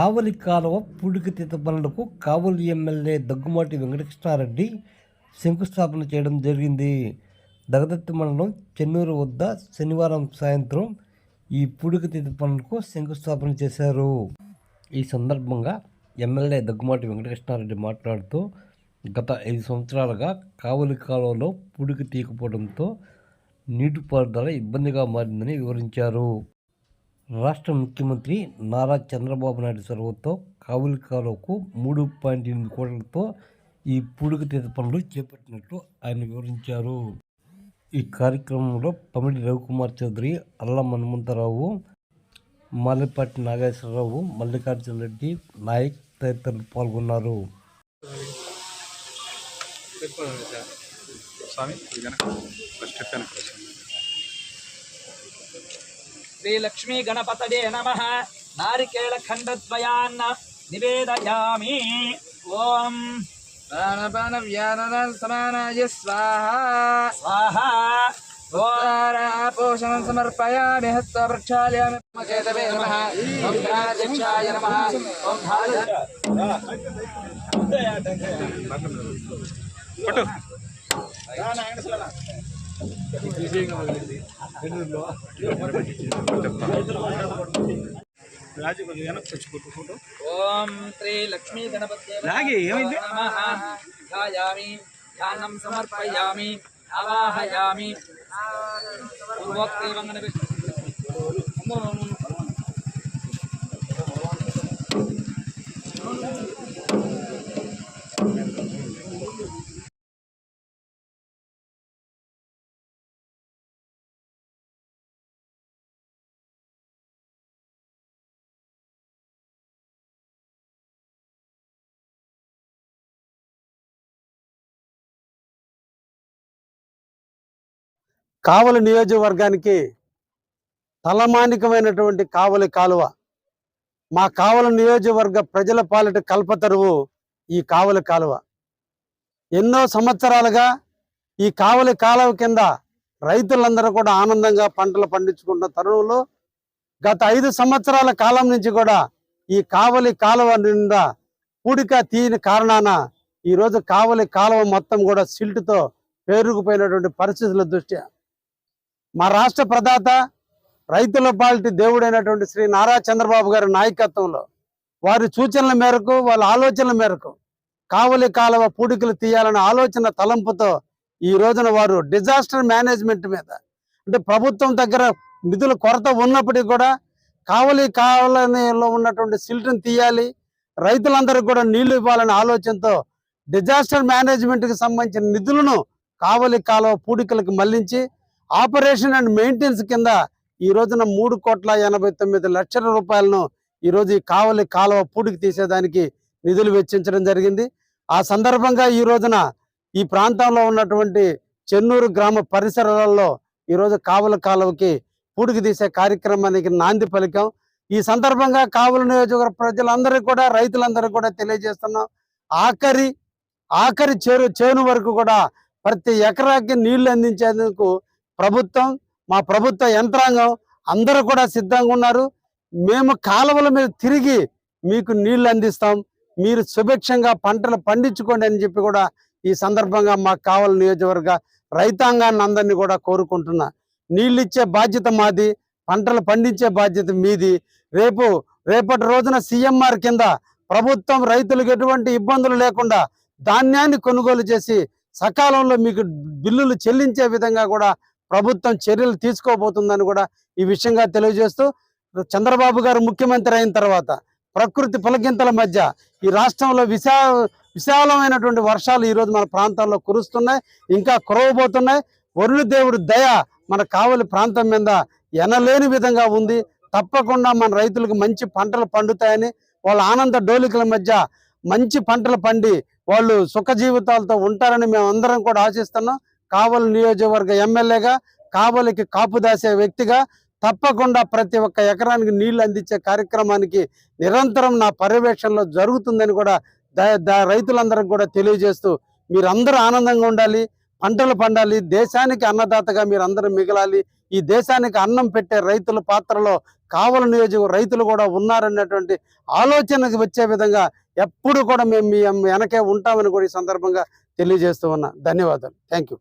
కావలి కాలువ పూడికతీత పనులకు కావలి ఎమ్మెల్యే దగ్గుమాటి వెంకటకృష్ణారెడ్డి శంకుస్థాపన చేయడం జరిగింది. దగదత్తి మండలం చెన్నూరు వద్ద శనివారం సాయంత్రం ఈ పూడికతీత పనులకు శంకుస్థాపన చేశారు. ఈ సందర్భంగా ఎమ్మెల్యే దగ్గుమాటి వెంకటకృష్ణారెడ్డి మాట్లాడుతూ గత ఐదు సంవత్సరాలుగా కావలి కాలువలో పూడిక తీయకపోవడంతో నీటిపారుదల ఇబ్బందిగా మారిందని వివరించారు. రాష్ట్ర ముఖ్యమంత్రి నారా చంద్రబాబు నాయుడు చొరవతో కావులి కాలువకు మూడు పాయింట్ ఎనిమిది కోట్లతో ఈ పూడికతీత పనులు చేపట్టినట్లు ఆయన వివరించారు. ఈ కార్యక్రమంలో పమిడి రవికుమార్ చౌదరి అల్లం హనుమంతరావు మాలిపాటి నాగేశ్వరరావు మల్లికార్జున రెడ్డి నాయక్ తదితరులు పాల్గొన్నారు. స్వామి ఇది కనుక ఫస్ట్ స్టెప్ కనుక శ్రీ లక్ష్మీ గణపతడే నమ నారికేళ ఖండద్వయాన్న నివేదయామి ఓం ప్రాణపాన వ్యానన సమానాయ స్వాహ స్వాహ ఓం పోషణం సమర్పయామి హస్త ప్రక్షాళయామి కేతవే నమః ఓం నమః ఓం పట్టు ఓం శ్రీ లక్ష్మీ గణపతే ధ్యాయామి ధ్యానం సమర్పయామి అవాహయామి పూర్వోక్తైవం గణపతి కావలి నియోజకవర్గానికి తలమానికమైనటువంటి కావలి కాలువ. మా కావల నియోజకవర్గ ప్రజల పాలిట కల్పతరువు ఈ కావలి కాలువ. ఎన్నో సంవత్సరాలుగా ఈ కావలి కాలువ కింద రైతులందరూ కూడా ఆనందంగా పంటలు పండించుకున్న తరుణంలో గత ఐదు సంవత్సరాల కాలం నుంచి కూడా ఈ కావలి కాలువ నిండా పూడిక తీయని కారణాన ఈరోజు కావలి కాలువ మొత్తం కూడా సిల్ట్తో పేరుకుపోయినటువంటి పరిస్థితుల దృష్ట్యా మా రాష్ట్ర ప్రదాత రైతుల పాలిటీ దేవుడైనటువంటి శ్రీ నారా చంద్రబాబు గారి నాయకత్వంలో వారి సూచనల మేరకు వాళ్ళ ఆలోచనల మేరకు కావలి కాలువ పూడికలు తీయాలనే ఆలోచన తలంపుతో ఈ రోజున వారు డిజాస్టర్ మేనేజ్మెంట్ మీద అంటే ప్రభుత్వం దగ్గర నిధుల కొరత ఉన్నప్పటికీ కూడా కావలి కావలిలో ఉన్నటువంటి సిల్ట్ని తీయాలి రైతులందరికీ కూడా నీళ్ళు ఇవ్వాలనే ఆలోచనతో డిజాస్టర్ మేనేజ్మెంట్కి సంబంధించిన నిధులను కావలి కాలువ పూడికలకు మళ్ళించి ఆపరేషన్ అండ్ మెయింటెన్స్ కింద ఈ రోజున మూడు కోట్ల ఎనభై తొమ్మిది లక్షల రూపాయలను ఈరోజు ఈ కావలి కాలువ పూడికి తీసేదానికి నిధులు వెచ్చించడం జరిగింది. ఆ సందర్భంగా ఈ రోజున ఈ ప్రాంతంలో ఉన్నటువంటి చెన్నూరు గ్రామ పరిసరాలలో ఈ రోజు కావలి కాలువకి పూడికి తీసే కార్యక్రమానికి నాంది పలికాం. ఈ సందర్భంగా కావలి నియోజకవర్గ ప్రజలందరికీ కూడా రైతులందరూ కూడా తెలియజేస్తున్నాం. ఆఖరి ఆఖరి చేరు చేను వరకు కూడా ప్రతి ఎకరాకి నీళ్ళు అందించేందుకు ప్రభుత్వం మా ప్రభుత్వ యంత్రాంగం అందరూ కూడా సిద్ధంగా ఉన్నారు. మేము కాలువల మీద తిరిగి మీకు నీళ్ళు అందిస్తాం. మీరు సుభిక్షంగా పంటలు పండించుకోండి అని చెప్పి కూడా ఈ సందర్భంగా మాకు కావాలి నియోజకవర్గ రైతాంగాన్ని అందరినీ కూడా కోరుకుంటున్నా. నీళ్ళు ఇచ్చే బాధ్యత మాది పంటలు పండించే బాధ్యత మీది. రేపు రేపటి రోజున సీఎంఆర్ కింద ప్రభుత్వం రైతులకు ఎటువంటి ఇబ్బందులు లేకుండా ధాన్యాన్ని కొనుగోలు చేసి సకాలంలో మీకు బిల్లులు చెల్లించే విధంగా కూడా ప్రభుత్వం చర్యలు తీసుకోబోతుందని కూడా ఈ విషయంగా తెలియజేస్తూ చంద్రబాబు గారు ముఖ్యమంత్రి అయిన తర్వాత ప్రకృతి పులకింతల మధ్య ఈ రాష్ట్రంలో విశా విశాలమైనటువంటి వర్షాలు ఈరోజు మన ప్రాంతాల్లో కురుస్తున్నాయి ఇంకా కురవబోతున్నాయి. వరుణ దేవుడు దయ మన కావలి ప్రాంతం మీద ఎనలేని విధంగా ఉంది. తప్పకుండా మన రైతులకు మంచి పంటలు పండుతాయని వాళ్ళ ఆనంద డోలికల మధ్య మంచి పంటలు పండి వాళ్ళు సుఖ జీవితాలతో ఉంటారని మేము అందరం కూడా ఆశిస్తున్నాం. కావలి నియోజకవర్గ ఎమ్మెల్యేగా కావలికి కాపు దాసే వ్యక్తిగా తప్పకుండా ప్రతి ఒక్క ఎకరానికి నీళ్ళు అందించే కార్యక్రమానికి నిరంతరం నా పర్యవేక్షణలో జరుగుతుందని కూడా రైతులందరికి కూడా తెలియజేస్తూ మీరందరూ ఆనందంగా ఉండాలి పంటలు పండాలి దేశానికి అన్నదాతగా మీరందరూ మిగలాలి ఈ దేశానికి అన్నం పెట్టే రైతుల పాత్రలో కావల నియోజక రైతులు కూడా ఉన్నారన్నటువంటి ఆలోచనకు వచ్చే విధంగా ఎప్పుడు కూడా మేము మీ వెనకే ఉంటామని కూడా ఈ సందర్భంగా తెలియజేస్తూ ఉన్నా. ధన్యవాదాలు. Thank you